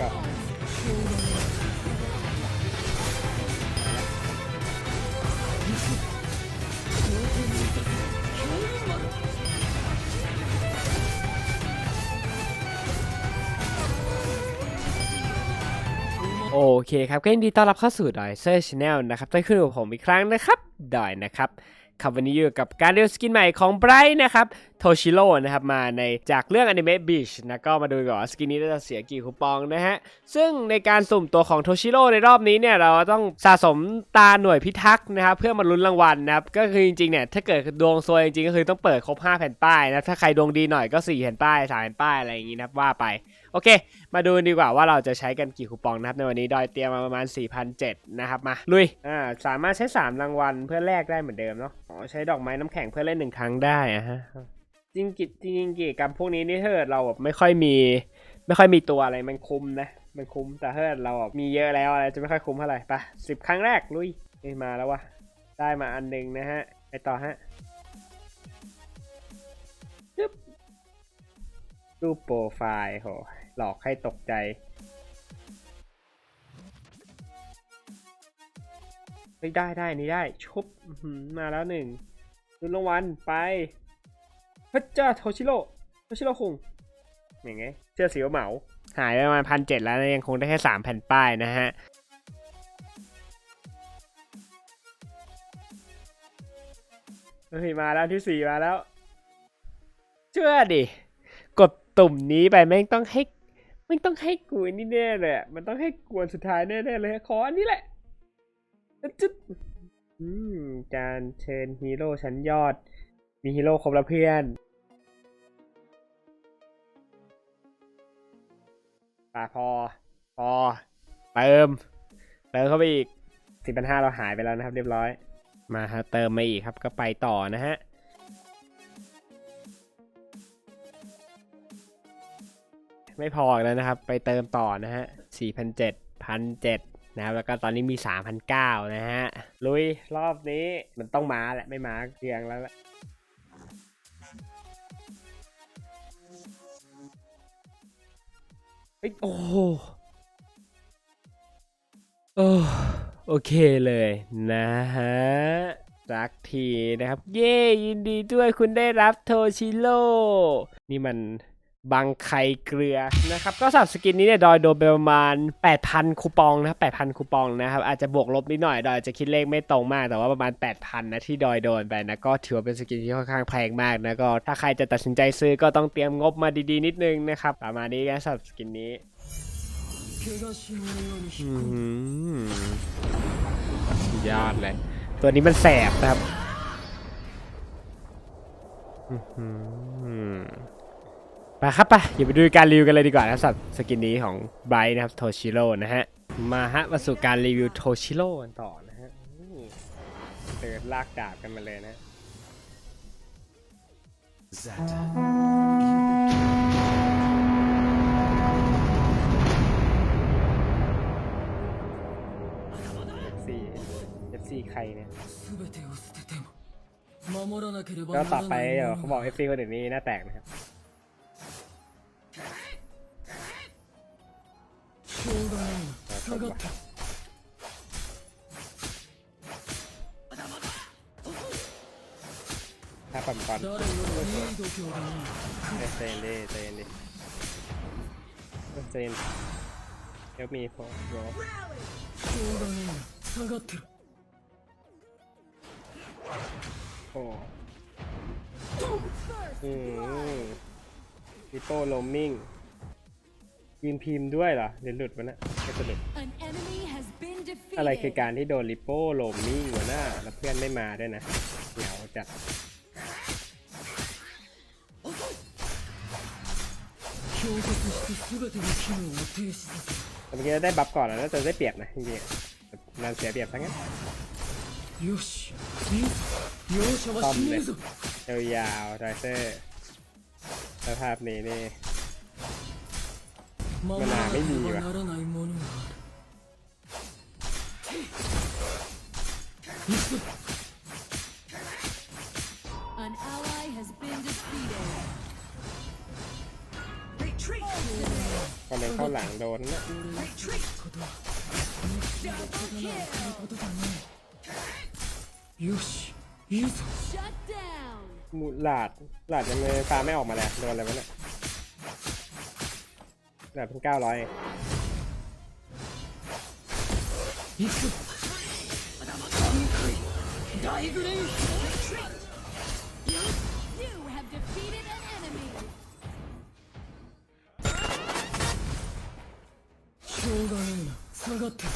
ก็โอเคครับก็ยินดีต้อนรับเข้าสู่ดอยเซอร์ชแนลนะครับได้ขึ้นกับผมอีกครั้งนะครับดอยนะครับ ครับวันนี้อยู่กับการเรียนสกินใหม่ของไบรท์นะครับโทชิโร่นะครับมาในจากเรื่องอนิเมะบีชนะก็มาดูก่อนสกินนี้จะเสียกี่คูปองนะฮะ ซึ่งในการสุ่มตัวของโทชิโร่ในรอบนี้เนี่ยเราต้องสะสมตาหน่วยพิทักษ์นะครับเพื่อมาลุ้นรางวัลนะครับ ก็คือจริงๆเนี่ยถ้าเกิดดวงซวยจริงๆก็คือต้องเปิดครบ 5 แผ่นป้ายนะถ้าใครดวงดีหน่อยก็ 4 แผ่นป้าย 3 แผ่นป้ายอะไรอย่างงี้นะว่าไป โอเค มาดูดีกว่าว่าเราจะใช้กันกี่คูปองนะครับ ในวันนี้ดอยเตรียมมาประมาณ4,007นะครับ มา ลุย อ่า สามารถใช้ 3 รางวัลเพื่อแลกได้เหมือนเดิมเนาะ อ๋อ ใช้ดอกไม้น้ำแข็งเพื่อเล่นหนึ่งครั้งได้อะฮะ จริงกิจจริงกิจกรรมพวกนี้นี่ถ้าเกิดเราแบบไม่ค่อยมี ไม่ค่อยมีตัวอะไรมันคุ้มนะ มันคุ้ม แต่ถ้าเกิดเราแบบมีเยอะแล้วอะไรจะไม่ค่อยคุ้มเท่าไหร่ไปสิบครั้งแรกลุยเอ้มาแล้ววะได้มาอันหนึ่งนะฮะ ไปต่อฮะจึ๊บรูปโปรไฟล์โห หลอกให้ตกใจเฮ้ได้ได้นี่ได้ ชุบมาแล้วหนึ่งรุนรางวัลไปพระเจ้าโทชิโร่โทชิโร่คงอย่างไงเสื้อสีเหมาหายไปประมาณพันเจ็ดแล้วนะยังคงได้แค่สามแผ่นป้ายนะฮะเฮ้ยมาแล้วที่สี่มาแล้ว เชื่อดิ กดตุ่มนี้ไปแม่งต้องให้ ม่งต้องให้กูนนี่แน่เลยอะมันต้องให้กวนสุดท้ายแน่ๆเลยขออันนี้แหละจุดอืมการเชิญฮีโร่ชั้นยอด มีฮีโร่ครบแล้วเพื่อนปาพอ พอ เติม เติมเข้าไปอีกสิบพันห้าเราหายไปแล้วนะครับ เรียบร้อย มาเติมมาอีกครับก็ไปต่อนะฮะ ไม่พออีกแล้วนะครับ ไปเติมต่อนะฮะสี่พันเจ็ดพันเจ็ดนะครับแล้วก็ตอนนี้มี 3,009นะฮะ ลุยรอบนี้มันต้องมาแหละ ไม่มาเกียงแล้วละเฮ้ยโอ้โหโอ้โอเคเลยนะฮะสักทีนะครับ เย้ยินดีด้วยคุณได้รับโทชิโร่นี่มัน บางไข่เกลือนะครับ ก็สำหรับสกินนี้เนี่ยดอยโดนไปประมาณ 8,000 คูปองนะครับ8,000 คูปองนะครับ อาจจะบวกลบนิดหน่อย ดอยจะคิดเลขไม่ตรงมาก แต่ว่าประมาณ 8,000 นะที่ดอยโดนไปนะ ก็ถือว่าเป็นสกินที่ค่อนข้างแพงมากนะ ก็ถ้าใครจะตัดสินใจซื้อก็ต้องเตรียมงบมาดีๆ นิดนึงนะครับ ประมาณนี้นะสำหรับสกินนี้อืมสุดยอดเลย ตัวนี้มันแสบนะครับ ไปครับไปอย่าไปดูการรีวิวกันเลยดีกว่านะครัตว์สกินนี้ของไบร์นะครับโทชิโร่นะฮะ มาฮะมาสู่การรีวิวโทชิโร่กันต่อนะฮะเติร์ดลากดาบกันมาเลยนะ FC FC ใครเนี่ยแล้วต่อไปเขาบอกเอฟซีคนอื่นนี่หน้าแตกนะครับ เอ้ยเซนดิเซนดิเซนเดี๋ยวมีโฟร์โร しょうがねえな下がってろ โอ้อืมลิโป้โลมมิ่งยืนพิมพ์ด้วยเหรอเดี๋ยวหลุดวะนะไม่จะหลุด An enemy has been defeated. อะไรคือการที่โดนลิโป้โลมมิ่งวะน่าแล้วเพื่อนไม่มาด้วยนะเหงาจัด 強化して全ての機能を停止させる แต่เมื่อกี้ได้บัฟก่อนแล้วน่าจะได้เปรียบนะจริงๆแต่นานเสียเปรียบทั้งนั้น よしいいぞ容赦はしねえぞ ยาวๆไดเซอร์สภาพนี้นี่ 守らなければならないものがある行くぞ An ally has been defeated. ก็ ก็เลยเข้าหลังโดนนะ 俺のことは憎しみで刀を振ることだねよしいいぞ Shut down. มูหลาดหลาดยังเลยฟ้าไม่ออกมาเลยโดนอะไรวะเนี่ยหลาดเพิ่งเก้าร้อย 行くぞ大グレイ うがねえな下がってし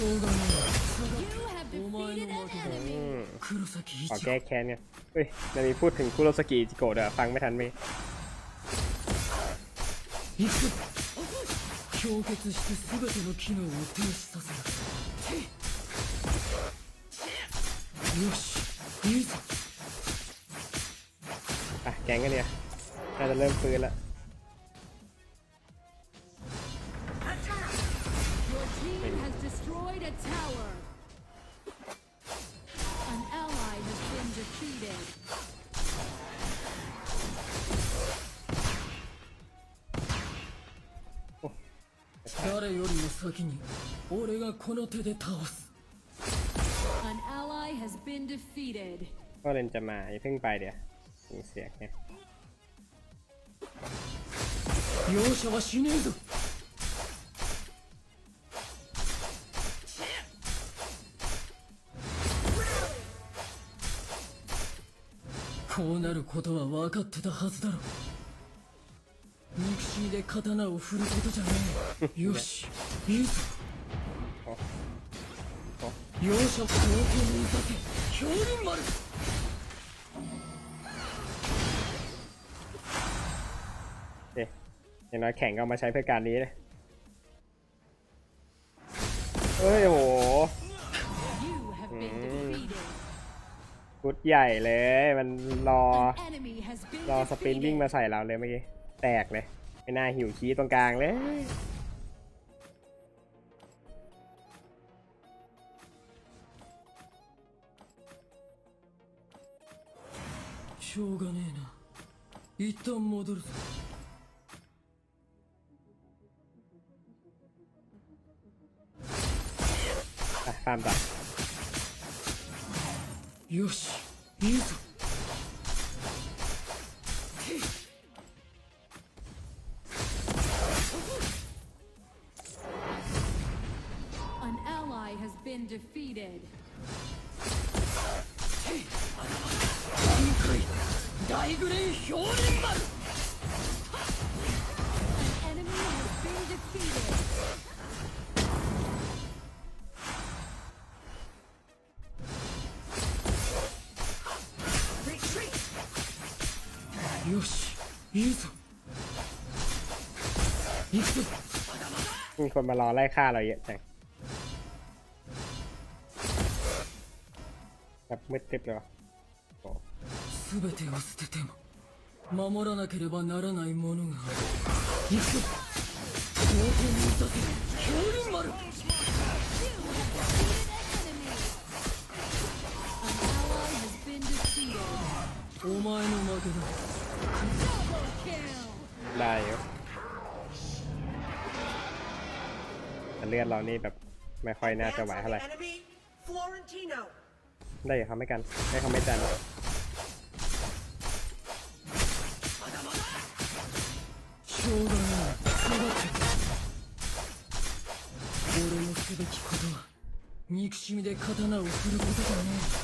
ょうがねえな下がっ You have defeated an enemy. 黒崎一 ขอ 郎 แก้แค้นเนี่ยเฮ้ยจะมีพูดถึงคุโรสกิอิจิโกะเด้อฟังไม่ทันไหม 行くぞ氷結して全ての機能を停止させるよしいいぞ อ่ะแกงกันเนี่ย น่าจะเริ่มฟื้นแล้ว Your team has destroyed a tower. An ally has been defeated. 誰よりも先に俺がこの手で倒す An ally has been defeated. ก็เลนจะมาอย่าเพิ่งไปเดี๋ยวมีเสียงไง 容赦はしねえぞ。こうなることは分かってたはずだろ憎しみで刀を振ることじゃねえ。よしいいぞ。容赦を同点にさせ。氷林丸 อย่างน้อยแข่งก็เอามาใช้เพื่อการนี้เลยเฮ้ยโห You have been defeated. กุดใหญ่เลย มันรอ An enemy has been รอสปินวิ่ง defeated. มาใส่เราเลยเมื่อกี้ แตกเลย ไม่น่าหิวชี้ตรงกลางเลย しょうがねえな一旦戻るぞ อ่ะข้ามต่อ よしいいぞ いいぞ行くぞ มีคนมารอไล่ฆ่าเราเยอะจังแบบมืดตึ๊บเลยวะโอ้ 全てを捨てても守らなければならないものがある行くぞ同点にさせ氷林丸 An ally has been defeated. お前の負けだ Kill. ได้อยู่แต่เลือดเรานี่แบบไม่ค่อยน่าจะไหวเท่าไหร่ Enemy, Florentino. ได้อยู่เขาไม่กันได้เขาไม่จัน しょうがない下がって俺のすべきことは憎しみで刀を振ることじゃね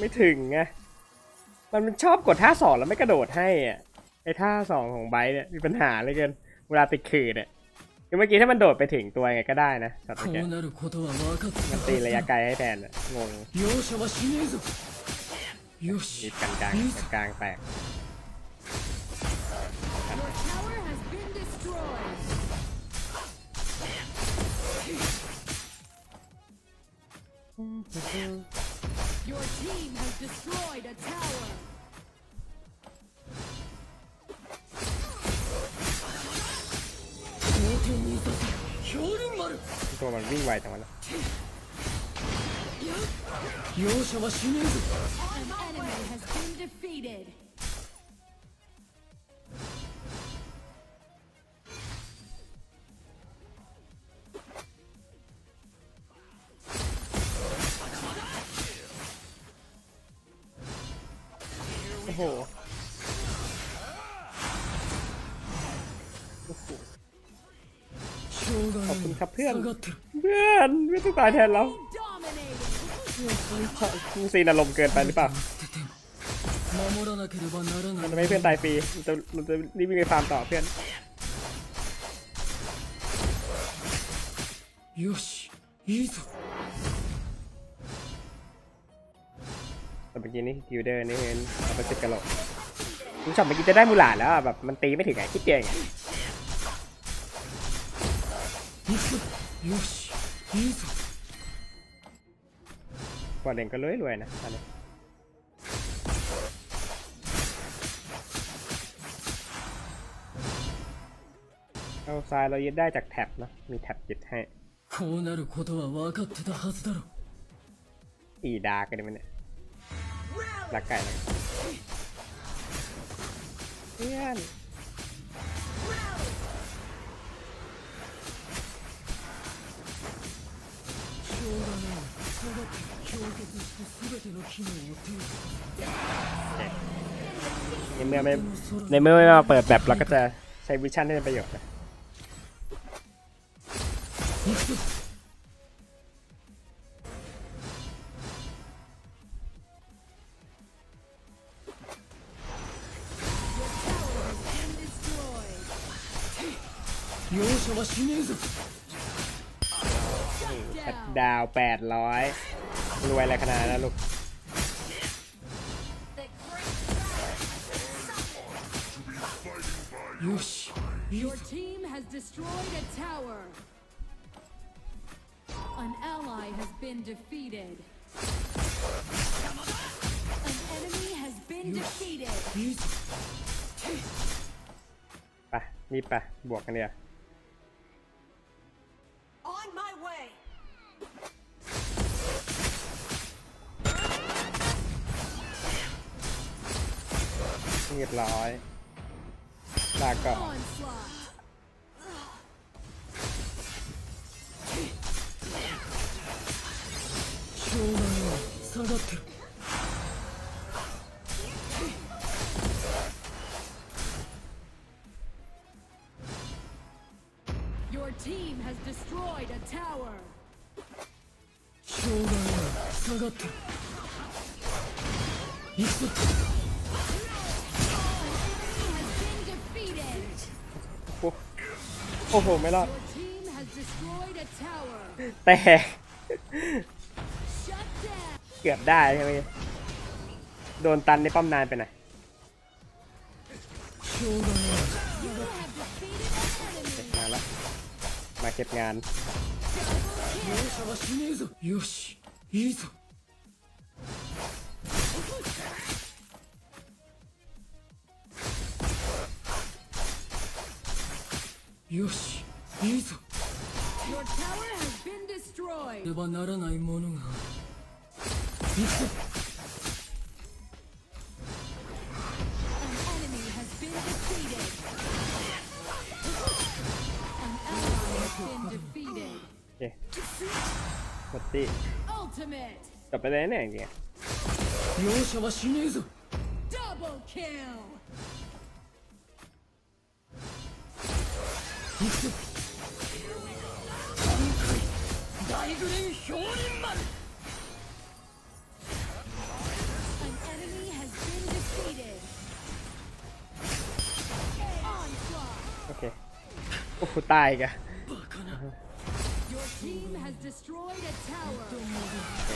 ไม่ถึงไงมันชอบกดท่าสองแล้วไม่กระโดดให้อะไอท่าสองของไบเนี่ยมีปัญหาเลยเกินเวลาติดขืดเนี่ยคือเมื่อกี้ถ้ามันโดดไปถึงตัวไงก็ได้นะสัตว์แกมันตีระยะไกลให้แทนงงมีกางกลางกลางแตก Your team has destroyed a tower. Hyorin Maru. ちょっと待って、B 湧いたまだ。容赦はしねえぞ。An enemy has been defeated. โอ้โห しょうがないขอบคุณครับเพื่อน 下がってる เพื่อนไม่ต้องตายแทนเรา Dominating. ซีนอารมณ์เกินไปหรือเปล่า 捨てても守らなければならな มัน い จะไม่ให้เพื่อนตายฟรีมันจะมันจะรีบวิ่งไปฟาร์มต่อเพื่อน よしいいぞ แต่เมื่อกี้นี่กิลเดอร์นี่เห็นเอาไปสิบกะโหลกคุณช็อตเมื่อกี้จะได้มูหลาดแล้วอะแบบมันตีไม่ถึงไงคิดเดียวไง 行くぞよしいいぞ กว่าเด่นก็รวยรวยๆนะตอนนี้เอาทรายเรายึดได้จากแท็บเนอะมีแท็บยึดให้ こうなることは分かってたはずだろ อีดาร์กันได้ รักไก่เลยพื่อนในเมื่อไม่ในเมื่อไม่มาเปิดแบบเราก็จะใช้วิชั่นให้ประโยชน์ 容赦はしねえぞ ชัดดาวแปดร้อยรวยอะไรขนาดนั้นนะลูก よしいいぞ Your team has destroyed a tower. An ally has been defeated. An enemy has been defeated. いいぞ ไปรีบไปบวกกันเดียว เรียบร้อยลาก่อน Onslaught. しょうがない下がってる Your team has โอ้โห ไม่รอด แต่ เกือบได้ใช่ไหมโดนตันในป้อมนานไปไหน่อยมาละมาเก็บงาน よしいいぞ。ではならないものが。いくぞこっちちょっとでねね容赦はしねえぞ大グレン氷林丸 An enemy has been defeated. Onslaught. โอเค โอ้โหตายอีกอะ バカな Your team has destroyed a tower. โอเค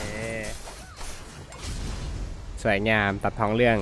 สวยงามตัดท้องเรื่อง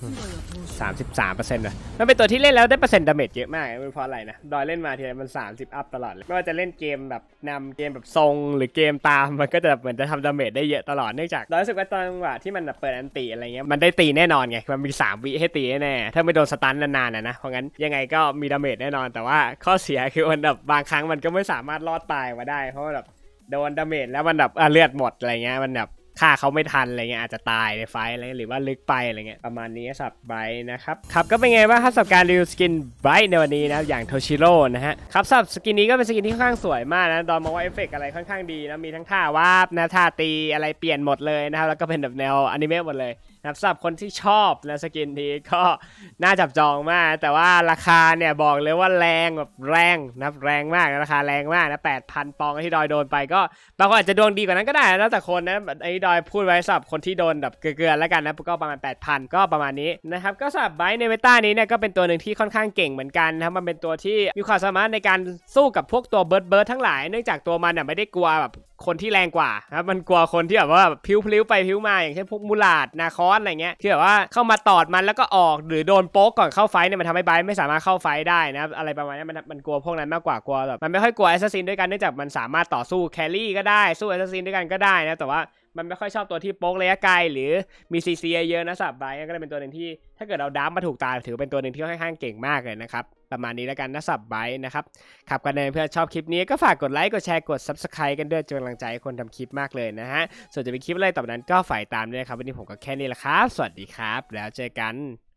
Victory. 33%นต์นะมันเป็นตัวที่เล่นแล้วได้เปอร์เซ็นต์ดาเมจเยอะมากมันเพราะอะไรนะ ดอยเล่นมาทีไรมัน30อัพตลอดเลย ไม่ว่าจะเล่นเกมแบบนำเกมแบบทรงหรือเกมตามมันก็จะเหมือนจะทำดาเมจได้เยอะตลอด เนื่องจากดอยรู้สึกว่าตอนจังหวะที่มันแบบเปิดอันตีอะไรเงี้ย มันได้ตีแน่นอนไง มันมี3วิให้ตีแน่ ถ้าไม่โดนสตันนานๆนะนะ เพราะงั้นยังไงก็มีดาเมจแน่นอน แต่ว่าข้อเสียคือมันแบบบางครั้งมันก็ไม่สามารถรอดตายมาได้ เพราะว่าแบบโดนดาเมจแล้วมันแบบเลือดหมดอะไรเงี้ย มันแบบ ฆ่าเขาไม่ทันอะไรเงี้ยอาจจะตายในไฟอะไรเงี้ยหรือว่าลึกไปอะไรเงี้ยประมาณนี้สับไบนะครับครับก็เป็นไงบ้างครับสับการรีวิวสกินไบรท์ในวันนี้นะอย่างโทชิโร่นะฮะครับสับสกินนี้ก็เป็นสกินที่ค่อนข้างสวยมากนะดอนมองว่าเอฟเฟกต์อะไรค่อนข้างดีนะมีทั้งท่าวาบนะท่าตีอะไรเปลี่ยนหมดเลยนะครับแล้วก็เป็นแบบแนวอนิเมะหมดเลย นะครับสำหรับคนที่ชอบนะสกินนี้ก็น่าจับจองมาก แต่ว่าราคาเนี่ยบอกเลยว่าแรงแบบแรงนับแรงมากราคาแรงมากนะ8,000ปองที่ดอยโดนไปก็บางคนอาจจะดวงดีกว่านั้นก็ได้นะแล้วแต่คนนะไอ้ดอยพูดไว้สำหรับคนที่โดนแบบเกลือๆแล้วกันนะก็ประมาณ 8,000 ก็ประมาณนี้นะครับก็สำหรับไบในเมตานี้เนี่ยก็เป็นตัวหนึ่งที่ค่อนข้างเก่งเหมือนกันนะครับมันเป็นตัวที่มีความสามารถในการสู้กับพวกตัวเบิร์ดเบิร์ดทั้งหลายเนื่องจากตัวมันน่ะไม่ได้กลัวแบบ คนที่แรงกว่าครับมันกลัวคนที่แบบว่าพิ้วพลิ้วไปพิ้วมาอย่างเช่นพวกมูลาดนาคอสอะไรเงี้ยที่แบบว่าเข้ามาตอดมันแล้วก็ออกหรือโดนโป๊กก่อนเข้าไฟเนี่ยมันทำให้ไบต์ไม่สามารถเข้าไฟได้นะครับอะไรประมาณนี้มันมันกลัวพวกนั้นมากกว่ากลัวแบบมันไม่ค่อยกลัวแอสซัสซินด้วยกันเนื่องจากมันสามารถต่อสู้แครี่ก็ได้สู้แอสซัสซินด้วยกันก็ได้นะแต่ว่า มันไม่ค่อยชอบตัวที่โป๊กระยะไกลหรือมีซีซีเยอะนะสำหรับไบรท์ก็เลยเป็นตัวหนึ่งที่ถ้าเกิดเราดัมมาถูกตาถือเป็นตัวหนึ่งที่ค่อนข้างเก่งมากเลยนะครับประมาณนี้แล้วกันนะสับไบร์นะครับขับกันเลยเพื่อนชอบคลิปนี้ก็ฝากกดไลค์กดแชร์กด Subscribe กันด้วยเป็นกำลังใจให้คนทำคลิปมากเลยนะฮะส่วนจะเป็นคลิปอะไรต่อไปนั้นก็ฝ่ายตามด้วยครับวันนี้ผมก็แค่นี้แหละครับ สวัสดีครับ แล้วเจอกัน